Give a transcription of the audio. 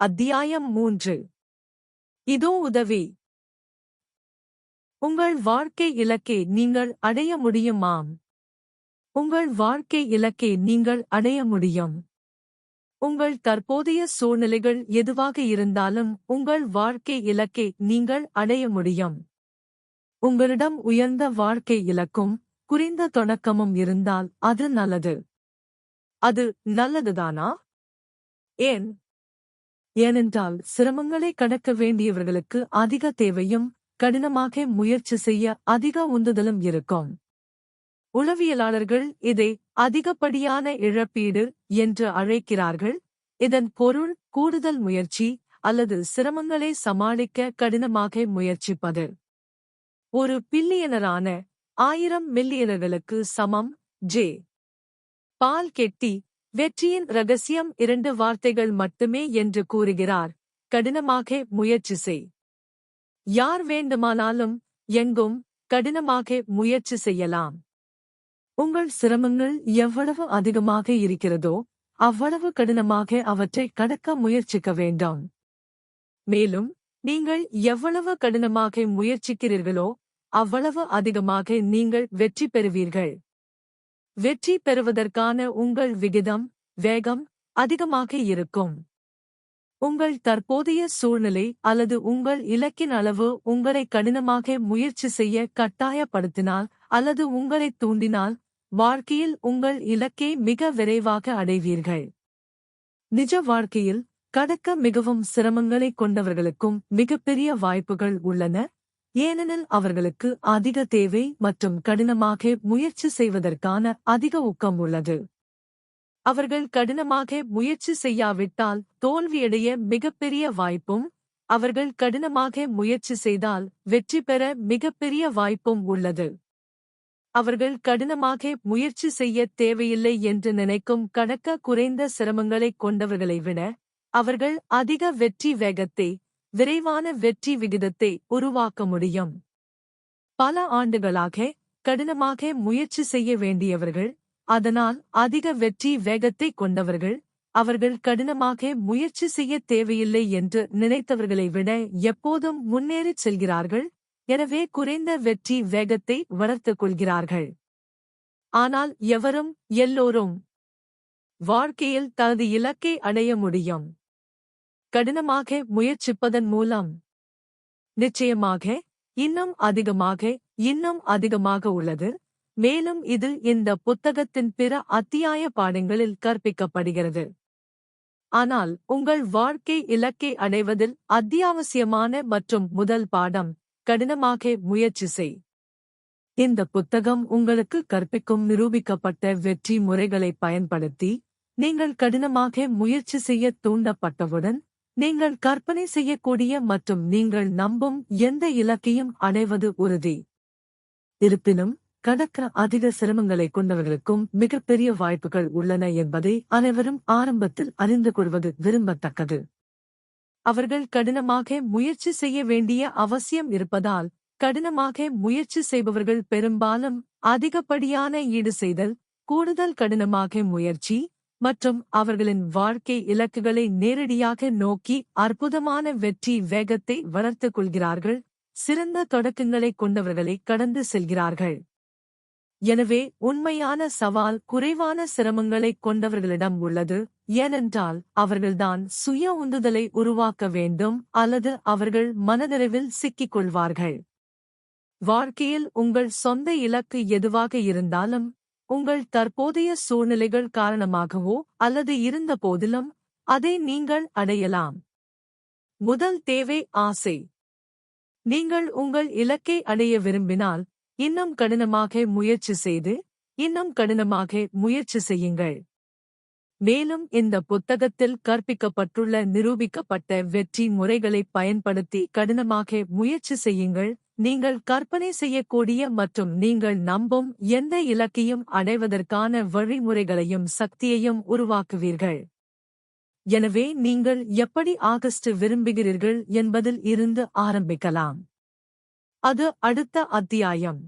அத்தியாயம் மூன்று. இதோ உதவி. உங்கள் வாழ்க்கை இலக்கை நீங்கள் அடைய முடியுமாம்? உங்கள் வாழ்க்கை இலக்கை நீங்கள் அடைய முடியும். உங்கள் தற்போதைய சூழ்நிலைகள் எதுவாக இருந்தாலும் உங்கள் வாழ்க்கை இலக்கை நீங்கள் அடைய முடியும். உங்களிடம் உயர்ந்த வாழ்க்கை இலக்கும் குறைந்த தொடக்கமும் இருந்தால் அது நல்லது. அது நல்லதுதானா? ஏன்? ஏனென்றால் சிரமங்களை கடக்க வேண்டியவர்களுக்கு அதிக தேவையும் கடினமாக முயற்சி செய்ய அதிக உந்துதலும் இருக்கும். உளவியலாளர்கள் இதை அதிகப்படியான இழப்பீடு என்று அழைக்கிறார்கள். இதன் பொருள் கூடுதல் முயற்சி அல்லது சிரமங்களை சமாளிக்க கடினமாக முயற்சிப்பது. ஒரு பில்லியனரான ஆயிரம் மில்லியனர்களுக்கு சமம். ஜே. பால் கெட்டி வெற்றியின் ரகசியம் இரண்டு வார்த்தைகள் மட்டுமே என்று கூறுகிறார். கடினமாக முயற்சி செய். யார் வேண்டுமானாலும் எங்கும் கடினமாக முயற்சி செய்யலாம். உங்கள் சிரமங்கள் எவ்வளவு அதிகமாக இருக்கிறதோ அவ்வளவு கடினமாக அவற்றை கடக்க முயற்சிக்க வேண்டாம். மேலும் நீங்கள் எவ்வளவு கடினமாக முயற்சிக்கிறீர்களோ அவ்வளவு அதிகமாக நீங்கள் வெற்றி பெறுவீர்கள். வெற்றி பெறுவதற்கான உங்கள் விகிதம் வேகம் அதிகமாக இருக்கும். உங்கள் தற்போதைய சூழ்நிலை அல்லது உங்கள் இலக்கின் அளவு உங்களை கடினமாக முயற்சி செய்ய கட்டாயப்படுத்தினால் அல்லது உங்களை தூண்டினால் வாழ்க்கையில் உங்கள் இலக்கை மிக விரைவாக அடைவீர்கள். நிஜ வாழ்க்கையில் கடக்க மிகவும் சிரமங்களை கொண்டவர்களுக்கும் மிகப்பெரிய வாய்ப்புகள் உள்ளன. ஏனெனில் அவர்களுக்கு அதிக தேவை மற்றும் கடினமாக முயற்சி செய்வதற்கான அதிக ஊக்கம் உள்ளது. அவர்கள் கடினமாக முயற்சி செய்யாவிட்டால் தோல்வியடைய மிகப்பெரிய வாய்ப்பும் அவர்கள் கடினமாக முயற்சி செய்தால் வெற்றி பெற மிகப்பெரிய வாய்ப்பும் உள்ளது. அவர்கள் கடினமாக முயற்சி செய்ய தேவையில்லை என்று நினைக்கும் கடக்க குறைந்த சிரமங்களைக் கொண்டவர்களை விட அவர்கள் அதிக வெற்றி வேகத்தை விரைவான வெற்றி விகிதத்தை உருவாக்க முடியும். பல ஆண்டுகளாக கடினமாக முயற்சி செய்ய வேண்டியவர்கள் அதனால் அதிக வெற்றி வேகத்தை கொண்டவர்கள் அவர்கள் கடினமாக முயற்சி செய்ய தேவையில்லை என்று நினைத்தவர்களை விட எப்போதும் முன்னேறிச் செல்கிறார்கள் எனவே குறைந்த வெற்றி வேகத்தை வளர்த்துக் கொள்கிறார்கள். ஆனால் எவரும் எல்லோரும் வாழ்க்கையில் தனது இலக்கை அடைய முடியும். கடினமாக முயற்சிப்பதன் மூலம். நிச்சயமாக இன்னும் அதிகமாக இன்னும் அதிகமாக உள்ளது. மேலும் இது இந்த புத்தகத்தின் பிற அத்தியாய பாடங்களில் கற்பிக்கப்படுகிறது. ஆனால் உங்கள் வாழ்க்கை இலக்கை அடைவதில் அத்தியாவசியமான மற்றும் முதல் பாடம் கடினமாக முயற்சி செய். இந்த புத்தகம் உங்களுக்கு கற்பிக்கும் நிரூபிக்கப்பட்ட வெற்றி முறைகளை பயன்படுத்தி நீங்கள் கடினமாக முயற்சி செய்ய தூண்டப்பட்டவுடன் நீங்கள் கற்பனை செய்யக்கூடிய மற்றும் நீங்கள் நம்பும் எந்த இலக்கையும் அடைவது உறுதி. இருப்பினும் கடக்க அதிக சிரமங்களை கொண்டவர்களுக்கும் மிகப்பெரிய வாய்ப்புகள் உள்ளன என்பதை அனைவரும் ஆரம்பத்தில் அறிந்து கொள்வது விரும்பத்தக்கது. அவர்கள் கடினமாக முயற்சி செய்ய வேண்டிய அவசியம் இருப்பதால் கடினமாக முயற்சி செய்பவர்கள் பெரும்பாலும் அதிகப்படியான ஈடு செய்தல் கூடுதல் கடினமாக முயற்சி மற்றும் அவர்களின் வாழ்க்கை இலக்குகளை நேரடியாக நோக்கி அற்புதமான வெற்றி வேகத்தை வளர்த்துக் கொள்கிறார்கள் சிறந்த தொடக்கங்களை கொண்டவர்களை கடந்து செல்கிறார்கள். எனவே உண்மையான சவால் குறைவான சிரமங்களை கொண்டவர்களிடம் உள்ளது ஏனென்றால் அவர்கள்தான் சுய உந்துதலை உருவாக்க வேண்டும் அல்லது அவர்கள் மனதளவில் சிக்கிக் கொள்வார்கள். வாழ்க்கையில் உங்கள் சொந்த இலக்கு எதுவாக இருந்தாலும் உங்கள் தற்போதைய சூழ்நிலைகள் காரணமாகவோ அல்லது இருந்த போதிலும் அதை நீங்கள் அடையலாம். முதல் தேவை ஆசை. நீங்கள் உங்கள் இலக்கை அடைய விரும்பினால் இன்னும் கடினமாக முயற்சி செய்து இன்னும் கடினமாக முயற்சி செய்யுங்கள். மேலும் இந்த புத்தகத்தில் கற்பிக்கப்பட்டுள்ள நிரூபிக்கப்பட்ட வெற்றி முறைகளை பயன்படுத்தி கடினமாக முயற்சி செய்யுங்கள். நீங்கள் கற்பனை செய்யக்கூடிய மற்றும் நீங்கள் நம்பும் எந்த இலக்கையும் அடைவதற்கான வழிமுறைகளையும் சக்தியையும் உருவாக்குவீர்கள். எனவே நீங்கள் எப்படி ஆகஸ்ட் விரும்புகிறீர்கள் என்பதில் இருந்து ஆரம்பிக்கலாம். அது அடுத்த அத்தியாயம்.